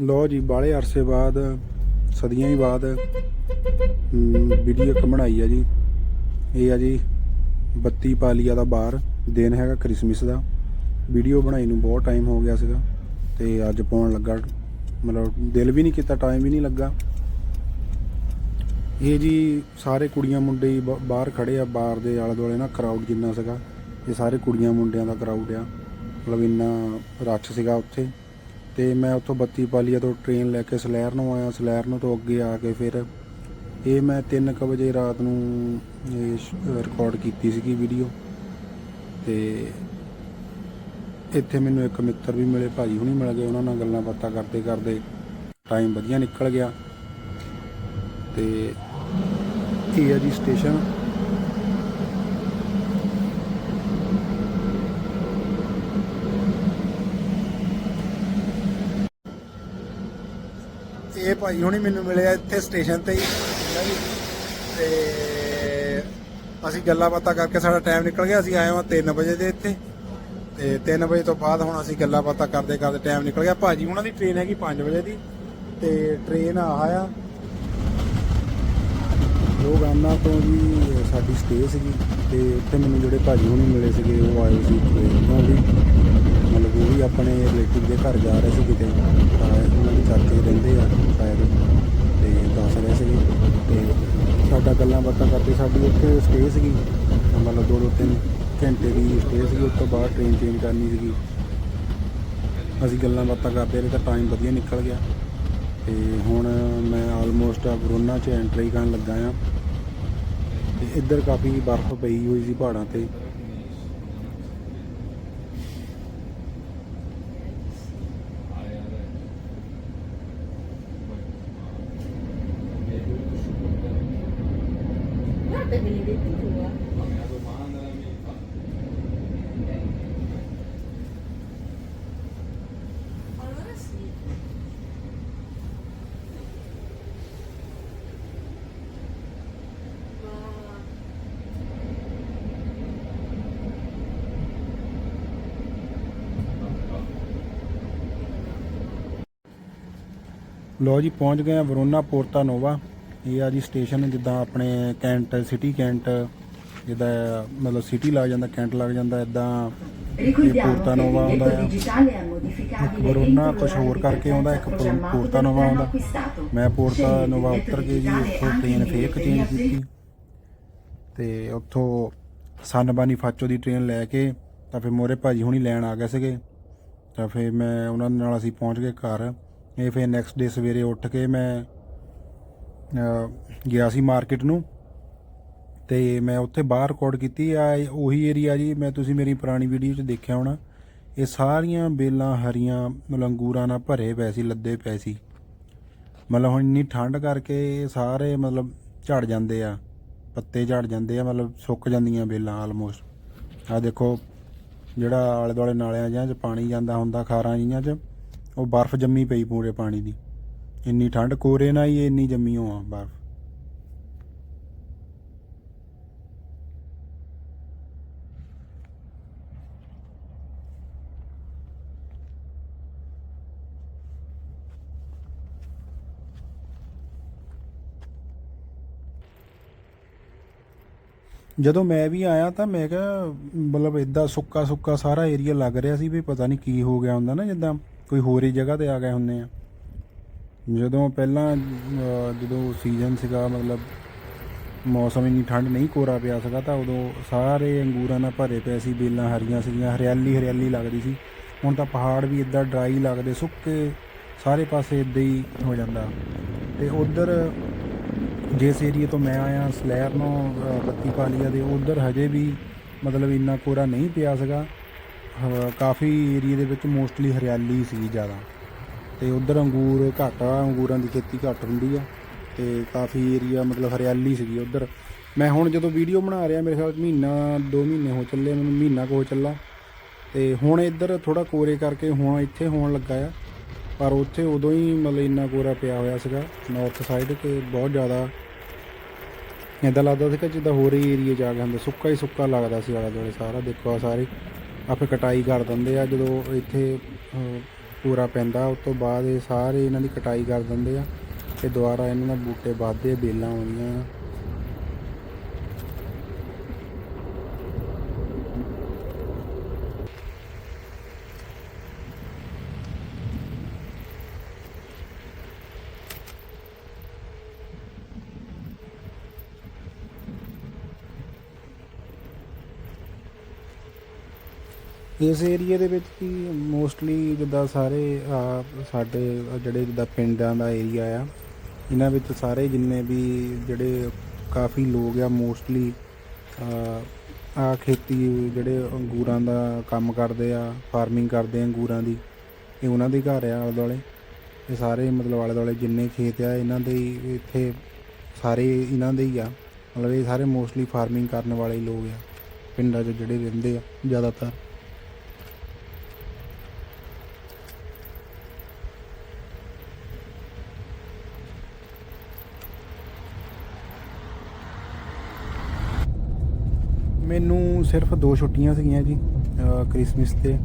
ਲੋ ਜੀ ਬਾਲੇ ਅਰਸੇ ਬਾਅਦ, ਸਦੀਆਂ ਹੀ ਬਾਅਦ ਵੀਡੀਓ ਇੱਕ ਬਣਾਈ ਆ ਜੀ। ਇਹ ਆ ਜੀ, ਬੱਤੀ ਪਾਲੀਆ ਦਾ ਬਾਹਰ, ਦਿਨ ਹੈਗਾ ਕ੍ਰਿਸਮਸ ਦਾ। ਵੀਡੀਓ ਬਣਾਈ ਨੂੰ ਬਹੁਤ ਟਾਈਮ ਹੋ ਗਿਆ ਸੀਗਾ, ਤੇ ਅੱਜ ਪਾਉਣ ਲੱਗਾ। ਮਤਲਬ ਦਿਲ ਵੀ ਨਹੀਂ ਕੀਤਾ ਟਾਈਮ ਵੀ ਨਹੀਂ ਲੱਗਾ। ਇਹ ਜੀ, ਸਾਰੇ ਕੁੜੀਆਂ ਮੁੰਡੇ ਬ- ਬਾਹਰ ਖੜੇ ਆ ਬਾਰ ਦੇ ਆਲੇ ਦੁਆਲੇ ਨਾ ਕਰਾਊਡ ਜਿੰਨਾ ਸੀਗਾ, ਇਹ ਸਾਰੇ ਕੁੜੀਆਂ ਮੁੰਡਿਆਂ ਦਾ ਕਰਾਊਡ ਆ। ਮਤਲਬ ਇੰਨਾ ਰੱਛ ਸੀਗਾ ਉੱਥੇ। ਤੇ ਮੈਂ ਉੱਥੋਂ ਬੱਤੀ ਪਾਲੀਆ ਤੋਂ ਟ੍ਰੇਨ ਲੈ ਕੇ ਸਲੈਰ ਨੂੰ ਆਇਆ, ਸਲੈਰ ਨੂੰ ਤੋਂ ਅੱਗੇ ਆ ਕੇ ਫਿਰ ਇਹ ਮੈਂ 3:00 ਵਜੇ ਰਾਤ ਨੂੰ ਇਹ ਰਿਕਾਰਡ ਕੀਤੀ ਸੀਗੀ ਵੀਡੀਓ ਤੇ ਇੱਥੇ ਮੈਨੂੰ ਇੱਕ ਮਿੱਤਰ ਵੀ ਮਿਲੇ, ਭਾਜੀ ਹੁਣੀ ਮਿਲ ਗਏ, ਉਹਨਾਂ ਨਾਲ ਗੱਲਾਂ ਬਾਤਾਂ ਕਰਦੇ ਕਰਦੇ ਟਾਈਮ ਵਧੀਆ ਨਿਕਲ ਗਿਆ ਤੇ ਇਹ ਹੈ ਜੀ ਸਟੇਸ਼ਨ ਇਹ ਭਾਈ ਹੁਣੀ ਮੈਨੂੰ ਮਿਲਿਆ ਇੱਥੇ ਸਟੇਸ਼ਨ ਤੇ ਹੀ। ਠੀਕ ਤੇ ਅਸੀਂ ਗੱਲਾਂ ਬਾਤਾਂ ਕਰਕੇ ਸਾਡਾ ਟਾਈਮ ਨਿਕਲ ਗਿਆ। ਅਸੀਂ ਆਏ ਹਾਂ 3 ਵਜੇ ਦੇ ਇੱਥੇ। ਤੇ 3 ਵਜੇ ਤੋਂ ਬਾਅਦ ਹੁਣ ਅਸੀਂ ਗੱਲਾਂ ਬਾਤਾਂ ਕਰਦੇ ਕਰਦੇ ਟਾਈਮ ਨਿਕਲ ਗਿਆ। ਭਾਜੀ, ਉਹਨਾਂ ਦੀ ਟ੍ਰੇਨ ਹੈਗੀ 5 ਵਜੇ ਦੀ। ਤੇ ਟ੍ਰੇਨ ਆ ਆ ਲੋਗਾਨਾ ਤੋਂ ਜੀ, ਸਾਡੀ ਸਟੇ ਸੀਗੀ। ਤੇ ਉੱਥੇ ਮੈਨੂੰ ਜਿਹੜੇ ਭਾਜੀ ਹੁਣੀ ਮਿਲੇ ਸੀਗੇ, ਉਹ ਆਏ ਸੀ ਟ੍ਰੇਨ ਤੋਂ ਵੀ। ਆਪਣੇ ਰਿਲੇਟਿਵ ਦੇ ਘਰ ਜਾ ਰਹੇ ਸੀ ਕਿਤੇ, ਤਾਂ ਉਹਨਾਂ ਦੇ ਚਾਚੇ ਰਹਿੰਦੇ ਆ ਸ਼ਾਇਦ, ਤੇ ਦੱਸ ਰਹੇ ਸੀਗੇ। ਤੇ ਸਾਡਾ ਗੱਲਾਂ ਬਾਤਾਂ ਕਰਦੇ, ਸਾਡੀ ਉੱਥੇ ਸਟੇ ਸੀਗੀ। ਮਤਲਬ ਦੋ ਦੋ ਤਿੰਨ ਘੰਟੇ ਦੀ ਸਟੇ ਸੀਗੀ, ਉਸ ਤੋਂ ਬਾਅਦ ਟ੍ਰੇਨ ਚੇਂਜ ਕਰਨੀ ਸੀਗੀ। ਅਸੀਂ ਗੱਲਾਂ ਬਾਤਾਂ ਕਰਦੇ ਰਹੇ, ਤਾਂ ਟਾਈਮ ਵਧੀਆ ਨਿਕਲ ਗਿਆ। ਤੇ ਹੁਣ ਮੈਂ ਆਲਮੋਸਟ ਕਰੋਨਾ 'ਚ ਐਂਟਰੀ ਕਰਨ ਲੱਗਾ ਆ। ਤੇ ਇੱਧਰ ਕਾਫੀ ਬਰਫ਼ ਪਈ ਹੋਈ ਸੀ ਪਹਾੜਾਂ ਤੇ। Pabili din dito ah. ਲੋ ਜੀ ਪਹੁੰਚ ਗਏ ਆ ਵਰੋਨਾ ਪੋਰਤਾ ਨੋਵਾ ਇਹ ਆ ਜੀ ਸਟੇਸ਼ਨ ਜਿੱਦਾਂ ਆਪਣੇ ਕੈਂਟ ਸਿਟੀ ਕੈਂਟ ਜਿੱਦਾਂ ਮਤਲਬ ਸਿਟੀ ਲੱਗ ਜਾਂਦਾ ਕੈਂਟ ਲੱਗ ਜਾਂਦਾ ਇਦਾਂ è ਇੱਕ modificabile ਵਰੋਨਾ entro ਕੁਝ ਹੋਰ ਕਰਕੇ ਆਉਂਦਾ ਇੱਕ ਪੋਰਤਾ ਨੋਵਾ ਆਉਂਦਾ. ਮੈਂ ਪੋਰਤਾ ਨੋਵਾ ਉੱਤਰ ਕੇ ਜੀ ਉੱਥੋਂ ਟ੍ਰੇਨ ਫੇਰ ਚੇਂਜ ਕੀਤੀ ਤੇ ਉੱਥੋਂ ਸਨਬਾਨੀ ਫਾਚੋ ਦੀ ਟ੍ਰੇਨ ਲੈ ਕੇ ਤਾਂ ਫਿਰ ਮੋਰੇ ਭਾਜੀ ਹੁਣੀ ਲੈਣ ਆ ਗਏ ਸੀਗੇ ਤਾਂ ਫਿਰ ਮੈਂ ਉਹਨਾਂ ਨਾਲ ਅਸੀਂ ਪਹੁੰਚ ਗਏ ਘਰ ਇਹ ਫਿਰ ਨੈਕਸਟ ਡੇ ਸਵੇਰੇ ਉੱਠ ਕੇ ਮੈਂ ਗਿਆ ਸੀ ਮਾਰਕੀਟ ਨੂੰ ਤੇ ਮੈਂ ਉੱਥੇ ਬਾਹਰ ਰਿਕਾਰਡ ਕੀਤੀ ਆ ਉਹੀ ਏਰੀਆ ਜੀ, ਮੈਂ ਤੁਸੀਂ ਮੇਰੀ ਪੁਰਾਣੀ ਵੀਡੀਓ 'ਚ ਦੇਖਿਆ ਹੋਣਾ। ਇਹ ਸਾਰੀਆਂ ਬੇਲਾਂ ਹਰੀਆਂ ਮਤਲਬ ਨਾਲ ਭਰੇ ਪਏ ਸੀ, ਲੱਦੇ ਪਏ ਸੀ। ਮਤਲਬ ਹੁਣ ਇੰਨੀ ਠੰਡ ਕਰਕੇ ਇਹ ਸਾਰੇ ਮਤਲਬ ਝੜ ਜਾਂਦੇ ਆ, ਪੱਤੇ ਝੜ ਜਾਂਦੇ ਆ, ਮਤਲਬ ਸੁੱਕ ਜਾਂਦੀਆਂ ਬੇਲਾਂ ਆਲਮੋਸਟ ਆ ਦੇਖੋ, ਜਿਹੜਾ ਆਲੇ ਦੁਆਲੇ ਨਾਲਿਆਂ ਜਾਂ 'ਚ ਪਾਣੀ ਜਾਂਦਾ ਹੁੰਦਾ, ਖਾਰਾਂ ਜੀਆਂ 'ਚ, ਉਹ ਬਰਫ਼ ਜੰਮੀ ਪਈ ਪੂਰੇ ਪਾਣੀ ਦੀ। ਇੰਨੀ ਠੰਡ ਕੋਰੇ ਨਾਲ ਹੀ ਇੰਨੀ ਜੰਮੀ ਹੋ ਬਰਫ਼। ਜਦੋਂ ਮੈਂ ਵੀ ਆਇਆ ਤਾਂ ਮੈਂ ਕਿਹਾ, ਮਤਲਬ ਇਦਾਂ ਸੁੱਕਾ ਸੁੱਕਾ ਸਾਰਾ ਏਰੀਆ ਲੱਗ ਰਿਹਾ ਸੀ ਵੀ ਪਤਾ ਨਹੀਂ ਕੀ ਹੋ ਗਿਆ ਹੁੰਦਾ ਨਾ, ਜਿੱਦਾਂ ਕੋਈ ਹੋਰ ਹੀ ਜਗ੍ਹਾ ਤੇ ਆ ਗਏ ਹੁੰਦੇ ਆ। ਜਦੋਂ ਪਹਿਲਾਂ ਜਦੋਂ ਸੀਜ਼ਨ ਸੀਗਾ ਮਤਲਬ ਮੌਸਮ ਇੰਨੀ ਠੰਡ ਨਹੀਂ ਕੋਰਾ ਪਿਆ ਸੀਗਾ ਤਾਂ ਉਦੋਂ ਸਾਰੇ ਅੰਗੂਰਾਂ ਨਾਲ ਭਰੇ ਪਏ ਸੀ ਬੇਲਾਂ ਹਰੀਆਂ ਸੀਗੀਆਂ ਹਰਿਆਲੀ ਹਰਿਆਲੀ ਲੱਗਦੀ ਸੀ। ਹੁਣ ਤਾਂ ਪਹਾੜ ਵੀ ਇਦਾਂ ਡਰਾਈ ਲੱਗਦੇ ਸੁੱਕੇ ਸਾਰੇ ਪਾਸੇ ਇਦਾਂ ਹੀ ਹੋ ਜਾਂਦਾ। ਤੇ ਉਧਰ ਜਿਸ ਏਰੀਏ ਤੋਂ ਮੈਂ ਆਇਆ ਸਲੈਰ ਨੂੰ ਅ, ਬੱਤੀ ਪਾਲੀਆ ਦੇ ਉਧਰ ਹਜੇ ਵੀ ਮਤਲਬ ਇੰਨਾ ਕੋਰਾ ਨਹੀਂ ਪਿਆ ਸੀਗਾ। ਕਾਫੀ ਏਰੀਏ ਦੇ ਵਿੱਚ ਮੋਸਟਲੀ ਹਰਿਆਲੀ ਸੀ ਜ਼ਿਆਦਾ। ਤੇ ਉਧਰ ਅੰਗੂਰ ਘੱਟ ਆ, ਅੰਗੂਰਾਂ ਦੀ ਖੇਤੀ ਘੱਟ ਹੁੰਦੀ ਆ ਤੇ ਕਾਫੀ ਏਰੀਆ ਮਤਲਬ ਹਰਿਆਲੀ ਸੀਗੀ ਉਧਰ। ਮੈਂ ਹੁਣ ਜਦੋਂ ਵੀਡੀਓ ਬਣਾ ਰਿਹਾ, ਮੇਰੇ ਖਿਆਲ 'ਚ ਮਹੀਨਾ 2 ਮਹੀਨੇ ਹੋ ਚੱਲੇ ਮੈਨੂੰ ਮਹੀਨਾ ਕੋ ਚੱਲਾ। ਤੇ ਹੁਣ ਇੱਧਰ ਥੋੜਾ ਕੋਰੇ ਕਰਕੇ ਹੁਣ ਇੱਥੇ ਹੋਣ ਲੱਗਾ ਆ। ਪਰ ਉੱਥੇ ਉਦੋਂ ਹੀ ਮਤਲਬ ਇੰਨਾ ਕੋਰਾ ਪਿਆ ਹੋਇਆ ਸੀਗਾ ਨਾਰਥ ਸਾਈਡ ਤੇ ਬਹੁਤ ਜ਼ਿਆਦਾ। ਇਦਾਂ ਲੱਗਦਾ ਸੀਗਾ ਜਿੱਦਾਂ ਹੋਰ ਹੀ ਏਰੀਆ ਜਾ ਕੇ ਹੁੰਦੇ, ਸੁੱਕਾ ਹੀ ਸੁੱਕਾ ਲੱਗਦਾ ਸੀ ਆਲਾ ਦੁਆਲੇ ਸਾਰਾ, ਦੇਖੋ ਆ ਸਾਰੇ। ਆਪੇ ਕਟਾਈ ਕਰ ਦਿੰਦੇ ਆ ਜਦੋਂ ਇੱਥੇ ਪੂਰਾ ਪੈਂਦਾ, ਉਸ ਤੋਂ ਬਾਅਦ ਇਹ ਸਾਰੇ ਇਹਨਾਂ ਦੀ ਕਟਾਈ ਕਰ ਦਿੰਦੇ ਆ ਤੇ ਦੁਬਾਰਾ ਇਹਨਾਂ ਦਾ ਬੂਟੇ ਵੱਧਦੇ ਆ, ਬੇਲਾਂ ਆਉਂਦੀਆਂ ਇਸ ਏਰੀਏ ਦੇ ਵਿੱਚ ਕੀ ਮੋਸਟਲੀ ਜਿੱਦਾਂ ਸਾਰੇ ਸਾਡੇ ਜਿਹੜੇ ਜਿੱਦਾਂ ਪਿੰਡਾਂ ਦਾ ਏਰੀਆ ਆ, ਇਹਨਾਂ ਵਿੱਚ ਸਾਰੇ ਜਿੰਨੇ ਵੀ ਜਿਹੜੇ ਕਾਫੀ ਲੋਕ ਆ ਮੋਸਟਲੀ ਆ ਖੇਤੀ ਜਿਹੜੇ ਅੰਗੂਰਾਂ ਦਾ ਕੰਮ ਕਰਦੇ ਆ ਫਾਰਮਿੰਗ ਕਰਦੇ ਆ ਅੰਗੂਰਾਂ ਦੀ, ਇਹ ਉਹਨਾਂ ਦੇ ਘਰ ਆ ਆਲੇ ਦੁਆਲੇ। ਇਹ ਸਾਰੇ ਮਤਲਬ ਆਲੇ ਦੁਆਲੇ ਜਿੰਨੇ ਖੇਤ ਆ, ਇਹਨਾਂ ਦੇ ਹੀ ਇੱਥੇ ਸਾਰੇ ਇਹਨਾਂ ਦੇ ਹੀ ਆ। ਮਤਲਬ ਇਹ ਸਾਰੇ ਮੋਸਟਲੀ ਫਾਰਮਿੰਗ ਕਰਨ ਵਾਲੇ ਲੋਕ ਆ, ਪਿੰਡਾਂ 'ਚ ਜਿਹੜੇ ਰਹਿੰਦੇ ਆ ਜ਼ਿਆਦਾਤਰ। ਮੈਨੂੰ ਸਿਰਫ ਦੋ ਛੁੱਟੀਆਂ ਸੀਗੀਆਂ ਜੀ, ਅਹ ਕ੍ਰਿਸਮਸ ਤੇ।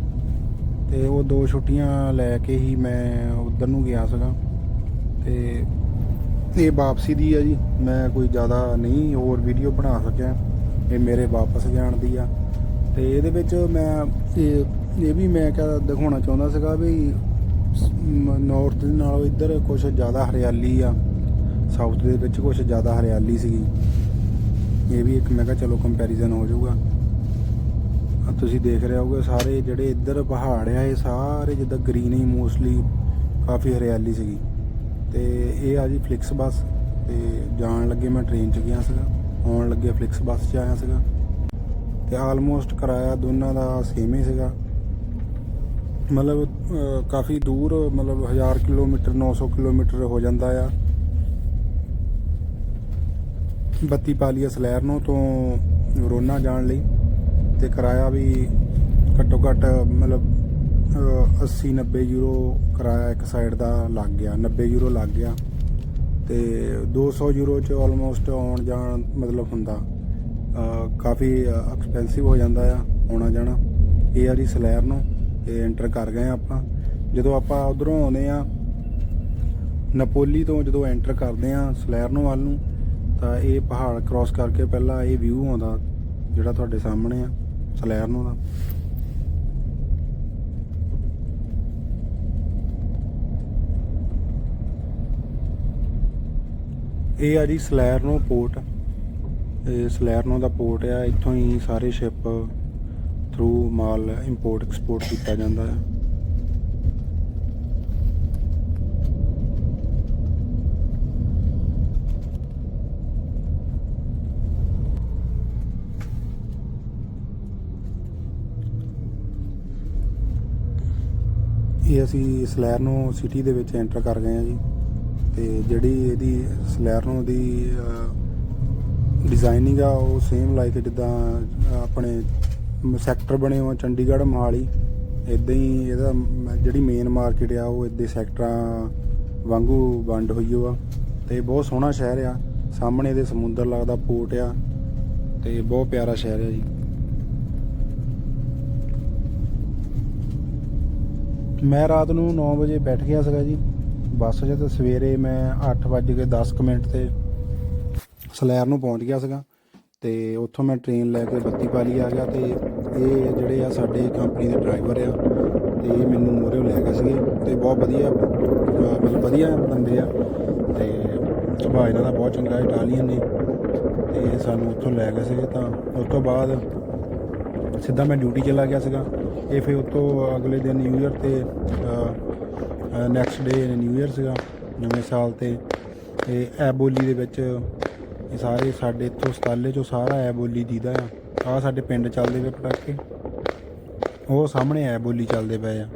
ਤੇ ਉਹ ਦੋ ਛੁੱਟੀਆਂ ਲੈ ਕੇ ਹੀ ਮੈਂ ਉਧਰ ਨੂੰ ਗਿਆ ਸੀਗਾ। ਤੇ ਇਹ ਵਾਪਸੀ ਦੀ ਆ ਜੀ। ਮੈਂ ਕੋਈ ਜ਼ਿਆਦਾ ਨਹੀਂ ਹੋਰ ਵੀਡੀਓ ਬਣਾ ਸਕਿਆ। ਇਹ ਮੇਰੇ ਵਾਪਸ ਜਾਣ ਦੀ ਆ। ਤੇ ਇਹਦੇ ਵਿੱਚ ਮੈਂ, ਇਹ ਇਹ ਵੀ ਮੈਂ ਕਿਹਾ ਦਿਖਾਉਣਾ ਚਾਹੁੰਦਾ ਸੀਗਾ ਵੀ ਨਾਰਥ ਦੇ ਨਾਲੋਂ ਇੱਧਰ ਕੁਝ ਜ਼ਿਆਦਾ ਹਰਿਆਲੀ ਆ। ਸਾਊਥ ਦੇ ਵਿੱਚ ਕੁਝ ਜ਼ਿਆਦਾ ਹਰਿਆਲੀ ਸੀਗੀ। ਇਹ ਵੀ ਇੱਕ, ਮੈਂ ਕਿਹਾ ਚਲੋ ਕੰਪੈਰੀਜ਼ਨ ਹੋ ਜਾਊਗਾ। ਤੁਸੀਂ ਦੇਖ ਰਹੇ ਹੋਗੇ, ਸਾਰੇ ਜਿਹੜੇ ਇੱਧਰ ਪਹਾੜ ਆ, ਇਹ ਸਾਰੇ ਜਿੱਦਾਂ ਗ੍ਰੀਨ ਹੀ ਮੋਸਟਲੀ ਕਾਫੀ ਹਰਿਆਲੀ ਸੀਗੀ। ਤੇ ਇਹ ਆ ਜੀ ਫਲਿਕਸ ਬੱਸ ਤੇ ਜਾਣ ਲੱਗੇ ਮੈਂ ਟ੍ਰੇਨ 'ਚ ਗਿਆ ਸੀਗਾ, ਆਉਣ ਲੱਗੇ ਫਲਿਕਸ ਬੱਸ 'ਚ ਆਇਆ ਸੀਗਾ। ਤੇ ਆਲਮੋਸਟ ਕਿਰਾਇਆ ਦੋਨਾਂ ਦਾ ਸੇਮ ਹੀ ਸੀਗਾ। ਮਤਲਬ ਕਾਫੀ ਦੂਰ, ਮਤਲਬ 1000 ਕਿਲੋਮੀਟਰ 900 ਕਿਲੋਮੀਟਰ ਹੋ ਜਾਂਦਾ ਆ। ਬੱਤੀ ਪਾਲੀਆ ਸਲੈਰਨੋ ਤੋਂ ਰੋਨਾ ਜਾਣ ਲਈ ਤੇ ਕਿਰਾਇਆ ਵੀ ਘੱਟੋ ਘੱਟ ਮਤਲਬ ਅਹ, 80 90 ਯੂਰੋ ਕਿਰਾਇਆ ਇੱਕ ਸਾਈਡ ਦਾ ਲੱਗ ਗਿਆ 90 ਯੂਰੋ ਲੱਗ ਗਿਆ ਤੇ 200 ਯੂਰੋ ਚ ਆਲਮੋਸਟ ਆਉਣ ਜਾਣ ਮਤਲਬ ਹੁੰਦਾ। ਕਾਫੀ ਐਕਸਪੈਂਸਿਵ ਹੋ ਜਾਂਦਾ ਆ ਆਉਣਾ ਜਾਣਾ। ਇਹ ਆ ਜੀ ਸਲੈਰਨੋ ਤੇ ਐਂਟਰ ਕਰ ਗਏ ਆਪਾਂ। ਜਦੋਂ ਆਪਾਂ ਉਧਰੋਂ ਆਉਂਦੇ ਆ ਨਪੋਲੀ ਤੋਂ ਜਦੋਂ ਐਂਟਰ ਕਰਦੇ ਆ ਸਲੈਰਨੋ ਵੱਲ ਨੂੰ ਤਾਂ ਇਹ ਪਹਾੜ ਕ੍ਰਾਸ ਕਰਕੇ ਪਹਿਲਾਂ ਇਹ ਵਿਊ ਆਉਂਦਾ, ਜਿਹੜਾ ਤੁਹਾਡੇ ਸਾਹਮਣੇ ਆ ਸਲੈਰਨੋ ਦਾ ਇਹ ਆ ਜੀ ਸਲੈਰਨੋ ਪੋਰਟ ਇਹ ਸਲੈਰਨੋ ਦਾ ਪੋਰਟ ਆ, ਇੱਥੋਂ ਹੀ ਸਾਰੇ ਸ਼ਿਪ ਥਰੂ ਮਾਲ ਇੰਪੋਰਟ ਐਕਸਪੋਰਟ ਕੀਤਾ ਜਾਂਦਾ ਹੈ ਇਹ ਅਸੀਂ ਸਲੈਰਨੋ ਸਿਟੀ ਦੇ ਵਿੱਚ ਐਂਟਰ ਕਰ ਗਏ ਹਾਂ ਜੀ। ਤੇ ਜਿਹੜੀ ਇਹਦੀ ਸਲੈਰਨੋ ਦੀ ਡਿਜ਼ਾਈਨਿੰਗ ਆ, ਉਹ ਸੇਮ ਲਾਈਕ ਜਿੱਦਾਂ ਆਪਣੇ ਸੈਕਟਰ ਬਣੇ ਹੋ ਚੰਡੀਗੜ੍ਹ, ਮੋਹਾਲੀ। ਇਦਾਂ ਹੀ ਇਹਦਾ ਮ- ਜਿਹੜੀ ਮੇਨ ਮਾਰਕੀਟ ਆ, ਉਹ ਇਦਾਂ ਸੈਕਟਰਾਂ ਵਾਂਗੂ ਵੰਡ ਹੋਈ ਓ ਆ। ਤੇ ਬਹੁਤ ਸੋਹਣਾ ਸ਼ਹਿਰ ਆ। ਸਾਹਮਣੇ ਇਹਦੇ ਸਮੁੰਦਰ ਲੱਗਦਾ ਪੋਰਟ ਆ। ਤੇ ਬਹੁਤ ਪਿਆਰਾ ਸ਼ਹਿਰ ਆ ਜੀ। ਮੈਂ ਰਾਤ ਨੂੰ 9 ਵਜੇ ਬੈਠ ਗਿਆ ਸੀਗਾ ਜੀ। ਬੱਸ 'ਚ ਤੇ ਸਵੇਰੇ ਮੈਂ 8 ਵਜੇ ਕੇ 10 ਕੁ ਮਿੰਟ ਤੇ ਸਲੈਰ ਨੂੰ ਪਹੁੰਚ ਗਿਆ ਸੀਗਾ ਤੇ ਉੱਥੋਂ ਮੈਂ ਟ੍ਰੇਨ ਲੈ ਕੇ ਬੱਤੀ ਪਾਲੀ ਆ ਗਿਆ ਤੇ ਇਹ ਜਿਹੜੇ ਆ ਸਾਡੇ ਕੰਪਨੀ ਦੇ ਡਰਾਈਵਰ ਆ, ਤੇ ਇਹ ਮੈਨੂੰ ਮੋਰੇ ਲੈ ਗਏ ਸੀਗੇ ਤੇ ਬਹੁਤ ਵਧੀਆ, ਮਤਲਬ ਵਧੀਆ ਬੰਦੇ ਆ ਤੇ ਸੁਭਾਅ ਇਹਨਾਂ ਦਾ ਬਹੁਤ ਚੰਗਾ ਇਟਾਲੀਅਨ ਨੇ ਤੇ ਸਾਨੂੰ ਉੱਥੋਂ ਲੈ ਗਏ ਸੀਗੇ ਤਾਂ ਉਸ ਤੋਂ ਬਾਅਦ ਸਿੱਧਾ ਮੈਂ ਡਿਊਟੀ ਚਲਾ ਗਿਆ ਸੀਗਾ। ਇਹ ਫਿਰ ਉਸ ਤੋਂ ਅਗਲੇ ਦਿਨ ਨਿਊ ਇਅਰ ਤੇ ਨੈਕਸਟ ਡੇ ਨਿਊ ਇਅਰ ਸੀਗਾ, ਨਵੇਂ ਸਾਲ ਤੇ। ਤੇ ਐ ਬੋਲੀ ਦੇ ਵਿੱਚ ਇਹ ਸਾਰੇ ਸਾਡੇ ਇੱਥੋਂ ਸਤਾਲੇ ਚੋਂ ਸਾਰਾ ਐ ਬੋਲੀ ਦੀਦਾ ਆ। ਆ ਸਾਡੇ ਪਿੰਡ ਚੱਲਦੇ ਪਏ ਪਟਾਕੇ। ਉਹ ਸਾਹਮਣੇ ਐ ਬੋਲੀ ਚੱਲਦੇ ਪਏ ਆ।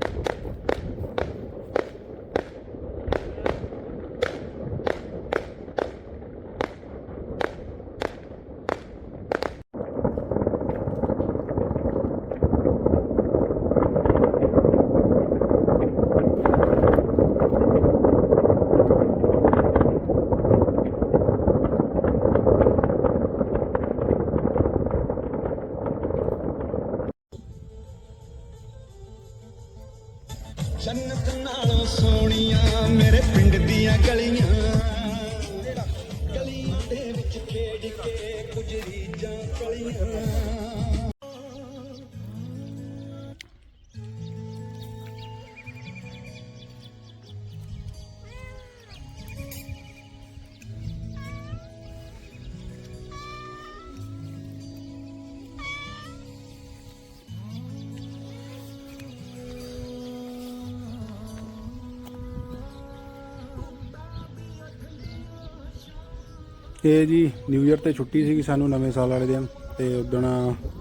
ਇਹ ਜੀ ਨਿਊ ਇਅਰ ਤੇ ਛੁੱਟੀ ਸੀਗੀ ਸਾਨੂੰ ਨਵੇਂ ਸਾਲ ਵਾਲੇ ਦਿਨ ਤੇ ਉਦਣ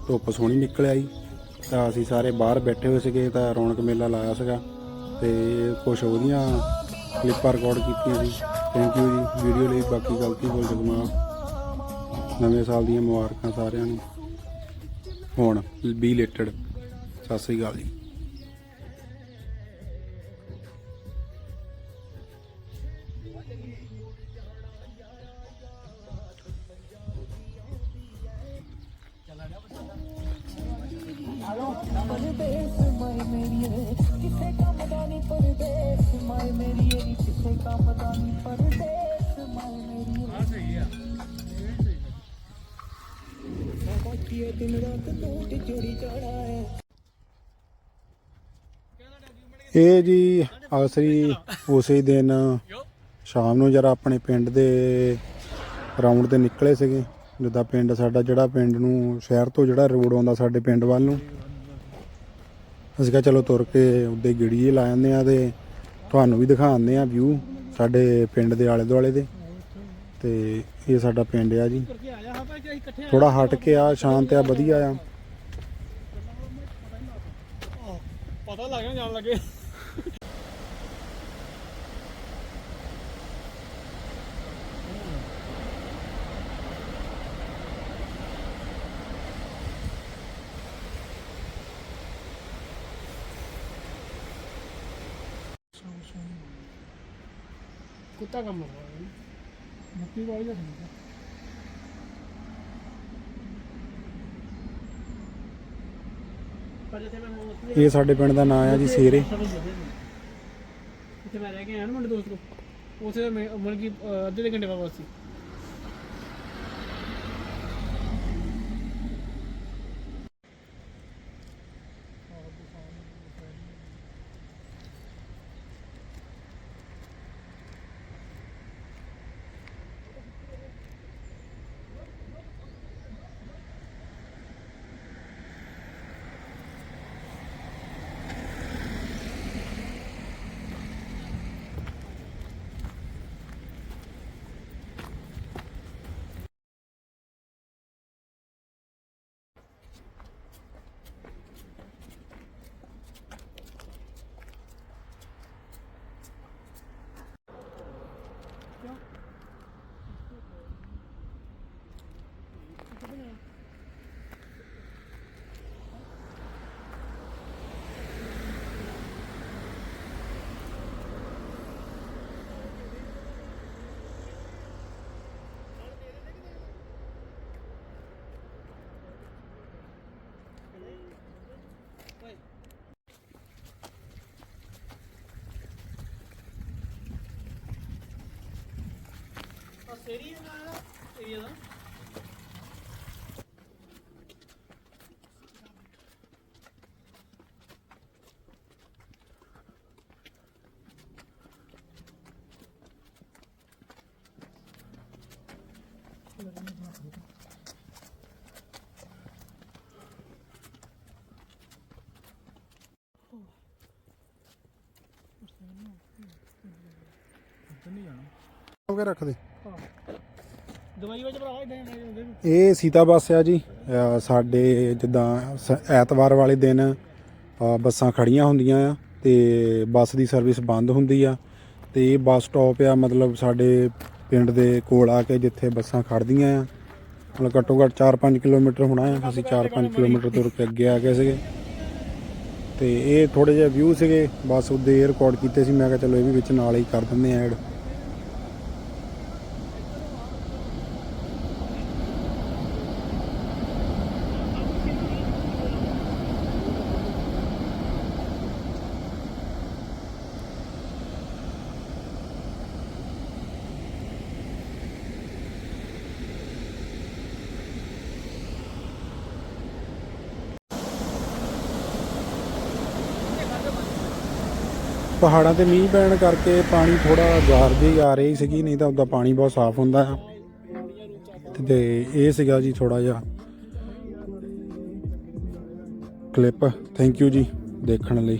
ਧੁੱਪ ਸੋਹਣੀ ਨਿਕਲ ਆਈ ਤਾਂ ਅਸੀਂ ਸਾਰੇ ਬਾਹਰ ਬੈਠੇ ਹੋਏ ਸੀਗੇ ਤਾਂ ਰੌਣਕ ਮੇਲਾ ਲਾਇਆ ਸੀਗਾ ਤੇ ਕੁਝ ਉਹਦੀਆਂ ਕਲਿੱਪਾਂ ਰਿਕਾਰਡ ਕੀਤੀਆਂ ਸੀ ਥੈਂਕ ਯੂ ਜੀ। ਵੀਡੀਓ ਲਈ ਬਾਕੀ ਗਲਤੀ ਬੋਲ ਜਗਮਾ। ਨਵੇਂ ਸਾਲ ਦੀਆਂ ਮੁਬਾਰਕਾਂ ਸਾਰਿਆਂ ਨੂੰ। ਹੁਣ ਬੀ ਲੇਟਡ ਸਤਿ ਸ੍ਰੀ ਅਕਾਲ ਜੀ। ਪਰਦੇਸ ਮਾਏ ਮੇਰੀਏ ਕਿਸੇ ਕੰਮ ਦਾ ਨਹੀਂ ਪਰਦੇਸ ਮਾਏ ਮੇਰੀਏ ਕਿਸੇ ਕੰਮ ਦਾ ਨਹੀਂ ਪਰਦੇਸ ਮਾਏ ਮੇਰੀਏ। ਹਾਂ ਸਹੀ ਆ। ਬਾਕੀਏ ਦਿਨ ਰਾਤ ਟੂਟ ਚੋਰੀ ਚੜਾ ਹੈ। ਇਹ ਜੀ ਆਸਰੀ ਉਸੇ ਦਿਨ ਸ਼ਾਮ ਨੂੰ ਜਰਾ ਆਪਣੇ ਪਿੰਡ ਦੇ ਰਾਉਂਡ ਤੇ ਨਿਕਲੇ ਸੀਗੇ ਜਿੱਦਾਂ ਪਿੰਡ ਸਾਡਾ ਜਿਹੜਾ ਪਿੰਡ ਨੂੰ ਸ਼ਹਿਰ ਤੋਂ ਜਿਹੜਾ ਰੋਡ ਆਉਂਦਾ ਸਾਡੇ ਪਿੰਡ ਵੱਲ ਨੂੰ। ਅਸੀਂ ਕਿਹਾ ਚਲੋ ਤੁਰ ਕੇ ਉੱਦੇ ਗੇੜੀ ਜਿਹੀ ਲਾ ਜਾਂਦੇ ਆ ਤੇ ਤੁਹਾਨੂੰ ਵੀ ਦਿਖਾਉਂਦੇ ਆ ਵਿਊ ਸਾਡੇ ਪਿੰਡ ਦੇ ਆਲੇ ਦੁਆਲੇ ਦੇ। ਤੇ ਇਹ ਸਾਡਾ ਪਿੰਡ ਆ ਜੀ। ਥੋੜਾ ਹਟ ਕੇ ਆ, ਸ਼ਾਂਤ ਆ, ਵਧੀਆ ਆ। ਪਤਾ ਲੱਗ ਜਾਣ ਲੱਗੇ। ਕੁੱਤਾ ਕੰਮ ਹੋ। ਰਿਹਾ ਮੁੱਕੀ ਵਾਲੀ ਦਾ ਮੋਸਟਲੀ ਇਹ ਸਾਡੇ ਪਿੰਡ ਦਾ ਨਾਂ ਆ ਜੀ ਸੇਰੇ। ਇੱਥੇ ਮੈਂ ਰਹਿ ਕੇ ਆਇਆ ਨਾ ਮੁੰਡੇ ਦੋਸਤ ਕੋ ਉਸੇ ਮੈਂ ਮਤਲਬ ਕਿ ਅੱਧੇ ਦੇ ਘੰਟੇ ਬਾਅਦ ਵਾਸੀ ਆ ਸੇਰੀ ਦਾ ਏਰੀਆ ਦਾ ਹੋ ਕੇ ਰੱਖ ਦੇ ਦਵਾਈ ਵਿੱਚ ਭਰਾ ਇਦਾਂ ਹੀ ਹੁੰਦੇ ਨੇ। ਇਹ ਸੀਤਾ ਬੱਸ ਆ ਜੀ। ਅਹ ਸਾਡੇ ਜਿੱਦਾਂ ਸ- ਐਤਵਾਰ ਵਾਲੇ ਦਿਨ, ਅਹ ਬੱਸਾਂ ਖੜੀਆਂ ਹੁੰਦੀਆਂ ਆ ਤੇ ਬੱਸ ਦੀ ਸਰਵਿਸ ਬੰਦ ਹੁੰਦੀ ਆ। ਤੇ ਇਹ ਬੱਸ ਸਟਾਪ ਆ, ਮਤਲਬ ਸਾਡੇ ਪਿੰਡ ਦੇ ਕੋਲ ਆ ਕੇ ਜਿੱਥੇ ਬੱਸਾਂ ਖੜਦੀਆਂ ਆ। ਮਤਲਬ ਘੱਟੋ ਘੱਟ 4-5 ਕਿਲੋਮੀਟਰ ਹੋਣਾ ਆ, ਅਸੀਂ 4-5 ਕਿਲੋਮੀਟਰ ਤੁਰ ਕੇ ਅੱਗੇ ਆ ਗਏ ਸੀਗੇ। ਤੇ ਇਹ ਥੋੜੇ ਜਿਹੇ ਵਿਊ ਸੀਗੇ, ਬਸ ਉਹਦੇ ਰਿਕਾਰਡ ਕੀਤੇ ਸੀ, ਮੈਂ ਕਿਹਾ ਚਲੋ ਇਹ ਵੀ ਵਿੱਚ ਨਾਲ ਹੀ ਕਰ ਦਿੰਦੇ ਆ ਐਡ ਪਹਾੜਾਂ ਤੇ ਮੀਂਹ ਪੈਣ ਕਰਕੇ ਪਾਣੀ ਥੋੜਾ ਜ਼ਾਰ ਜਿਹੀ ਆ ਰਹੀ ਸੀਗੀ, ਨਹੀਂ ਤਾਂ ਉਹਦਾ ਪਾਣੀ ਬਹੁਤ ਸਾਫ਼ ਹੁੰਦਾ ਆ। ਤੇ ਇਹ ਸੀਗਾ ਜੀ ਥੋੜਾ ਜਿਹਾ ਕਲਿੱਪ ਥੈਂਕ ਯੂ ਜੀ ਦੇਖਣ ਲਈ।